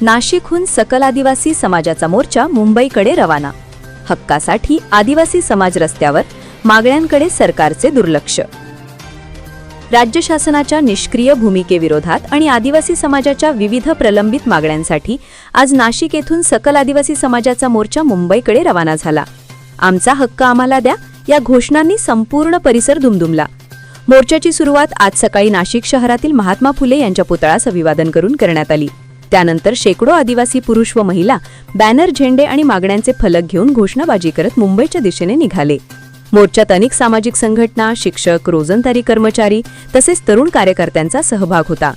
नाशिकहून सकल आदिवासी समाजाचा मोर्चा मुंबईकडे रवाना. हक्कासाठी आदिवासी समाज रस्त्यावर मागण्यांकडे सरकारचे दुर्लक्ष. राज्य शासनाच्या निष्क्रिय भूमिकेविरोधात आणि आदिवासी समाजाच्या विविध प्रलंबित मागण्यांसाठी आज नाशिक येथून सकल आदिवासी समाजाचा मोर्चा मुंबईकडे रवाना झाला. आमचा हक्क आम्हाला द्या या घोषणांनी संपूर्ण परिसर दुमदुमला. मोर्चाची सुरुवात आज सकाळी नाशिक शहरातील महात्मा फुले यांच्या पुतळ्यास अभिवादन करून करण्यात आली. त्यानंतर शेकडो आदिवासी पुरुष व महिला बॅनर झेंडे आणि मागण्यांचे फलक घेऊन घोषणाबाजी करत मुंबईच्या दिशेने निघाले. मोर्चात अनेक सामाजिक संघटना शिक्षक रोजंदारी कर्मचारी तसेच तरुण कार्यकर्त्यांचा सहभाग होता.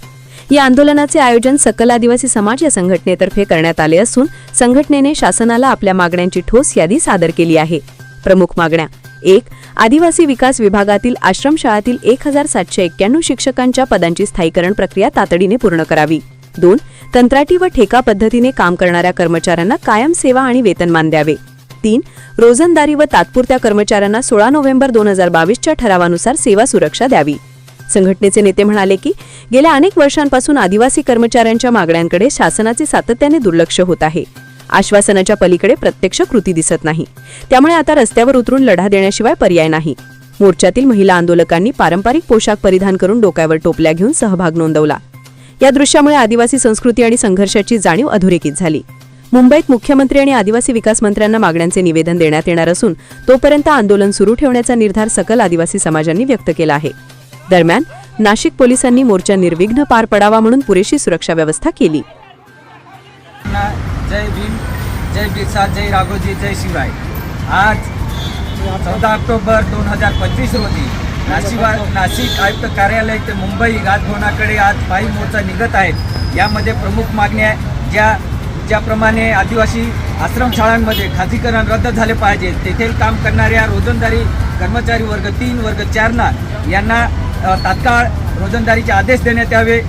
या आंदोलनाचे आयोजन सकल आदिवासी समाज या संघटनेतर्फे करण्यात आले असून संघटनेने शासनाला आपल्या मागण्यांची ठोस यादी सादर केली आहे. प्रमुख मागण्या एक आदिवासी विकास विभागातील आश्रमशाळातील एक हजार सातशे एक्क्याण्णव शिक्षकांच्या पदांची स्थायीकरण प्रक्रिया तातडीने पूर्ण करावी. दोन कंत्राटी व ठेका पद्धतीने काम करणाऱ्या कर्मचाऱ्यांना कायम सेवा आणि वेतनमान द्यावे. तीन रोजंदारी व तात्पुरत्या कर्मचाऱ्यांना सोळा नोव्हेंबर दोन हजार बावीसच्या ठरावानुसार सेवा सुरक्षा द्यावी. संघटनेचे नेते म्हणाले की गेल्या अनेक वर्षांपासून आदिवासी कर्मचाऱ्यांच्या मागण्यांकडे शासनाचे सातत्याने दुर्लक्ष होत आहे. आश्वासनाच्या पलीकडे प्रत्यक्ष कृती दिसत नाही. त्यामुळे आता रस्त्यावर उतरून लढा देण्याशिवाय पर्याय नाही. मोर्चातील महिला आंदोलकांनी पारंपरिक पोशाख परिधान करून डोक्यावर टोपल्या घेऊन सहभाग नोंदवला. या दृश्यामुळे आदिवासी संस्कृती आणि संघर्षाची जाणीव अधोरेखित झाली. मुंबईत मुख्यमंत्री आणि आदिवासी विकास मंत्र्यांना मागण्यांचे निवेदन देण्यात येणार असून तोपर्यंत आंदोलन सुरू ठेवण्याचा निर्धार सकल आदिवासी समाजांनी व्यक्त केला आहे. दरम्यान नाशिक पोलिसांनी मोर्चा निर्विघ्न पार पडावा म्हणून पुरेशी सुरक्षा व्यवस्था केली. जय भीम. जय बिरसा जय राघोजी जय शिवराय। आज चौदा ऑक्टोबर दोन हजार पंचवीस रोजी नाशिक नाशिक आयुक्त कार्यालय ते मुंबई राजभवनाकडे आज पायी मोर्चा निघत आहेत यामध्ये प्रमुख मागण्या ज्या ज्याप्रमाणे आदिवासी आश्रमशाळांमध्ये खाजगीकरण रद्द झाले पाहिजे तेथील काम करणाऱ्या रोजंदारी कर्मचारी वर्ग तीन वर्ग चारना यांना तात्काळ रोजंदारीचे आदेश देण्यात यावे.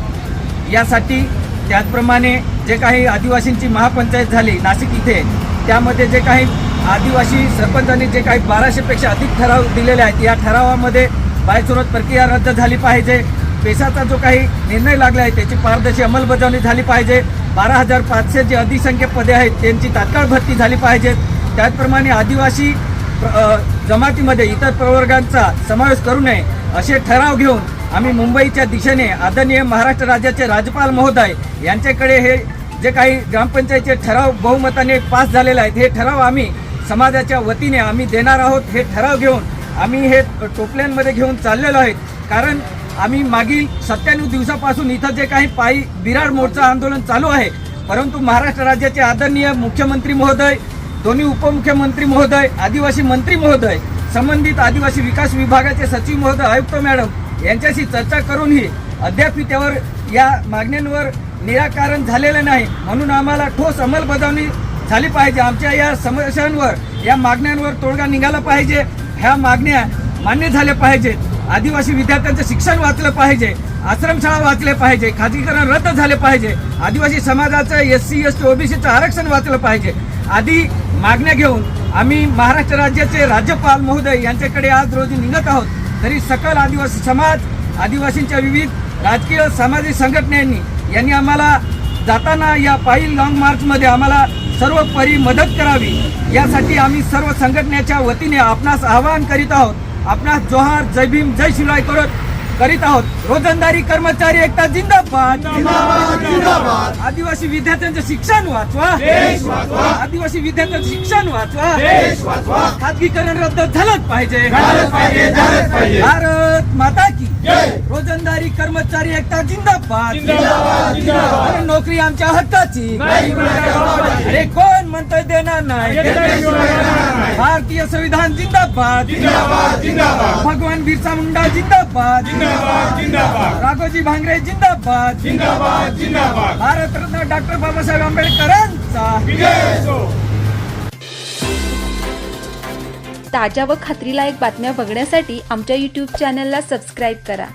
यासाठी त्याचप्रमाणे जे काही आदिवासींची महापंचायत झाली नाशिक इथे त्यामध्ये जे काही आदिवासी सरपंचांनी जे काही बाराशेपेक्षा अधिक ठराव दिलेले आहेत या ठरावामध्ये बायचोरत प्रक्रिया रद्द झाली पाहिजे. पेशाचा जो काही निर्णय लागला आहे त्याची पारदर्शी अंमलबजावणी झाली पाहिजे. बारा हजार पाचशे जे अधिसंख्य पदे आहेत त्यांची तात्काळ भरती झाली पाहिजे. त्याचप्रमाणे आदिवासी जमातीमध्ये इतर प्रवर्गांचा समावेश करू नये असे ठराव घेऊन आम्ही मुंबईच्या दिशेने आदरणीय महाराष्ट्र राज्याचे राज्यपाल महोदय यांच्याकडे हे जे काही ग्रामपंचायतचे ठराव बहुमताने पास झालेले आहेत हे ठराव आम्ही समाजाच्या वतीने आम्ही देणार आहोत हे ठराव घेऊन आम्ही हे टोपल्यांमध्ये घेऊन चाललेलो आहेत. कारण आम्ही मागील सत्त्याण्णव दिवसापासून इथं जे काही पायी बिराड मोर्चा आंदोलन चालू आहे परंतु महाराष्ट्र राज्याचे आदरणीय मुख्यमंत्री महोदय दोन्ही उपमुख्यमंत्री महोदय आदिवासी मंत्री महोदय संबंधित आदिवासी विकास विभागाचे सचिव महोदय आयुक्त मॅडम यांच्याशी चर्चा करूनही अद्याप त्यावर या मागण्यांवर निराकरण झालेलं नाही. म्हणून आम्हाला ठोस अंमलबजावणी झाली पाहिजे. आमच्या या समस्यांवर या मागण्यांवर तोडगा निघाला पाहिजे. ह्या मागण्या मान्य झाल्या पाहिजेत. आदिवासी विद्यार्थ्यांचं शिक्षण वाचलं पाहिजे. आश्रमशाळा वाचले पाहिजे. खाजगीकरण रद्द झाले पाहिजे. आदिवासी समाजाचं एस सी एस टी ओबीसीचं आरक्षण वाचलं पाहिजे. आदी मागण्या घेऊन आम्ही महाराष्ट्र राज्याचे राज्यपाल महोदय यांच्याकडे आज रोजी निघत आहोत. तरी सकल आदिवासी समाज आदिवासींच्या विविध राजकीय सामाजिक संघटनांनी यांनी आम्हाला जाताना या पायी लॉंग मार्चमध्ये आम्हाला सर्वपरी मदत करावी. यासाठी आम्ही सर्व संघटनेच्या वतीने आपणास आवाहन करीत आहोत. आपणास जोहार जय भीम जय शिवराय करत करीत आहोत. रोजंदारी कर्मचारी एकता जिंदाबाद. आदिवासी विद्यार्थ्यांचं शिक्षण वाचवा. आदिवासी विद्यार्थ्यांचं शिक्षण वाचवा. खाजगीकरण रद्द झालंच पाहिजे. भारत माता की रोजंदारी कर्मचारी एकता जिंदाबाद. नोकरी आमच्या हक्काची. अरे कोण म्हणतोय देणार नाही. भारतीय संविधान जिंदाबाद. भगवान बिरसा मुंडा जिंदाबाद. राघोजी भांगरे जिंदाबाद. भारतरत्न डॉक्टर बाबासाहेब आंबेडकरांचा. ताज्या व खात्रीलायक बातम्या बघण्यासाठी आमच्या यूट्यूब चॅनलला सबस्क्राईब करा.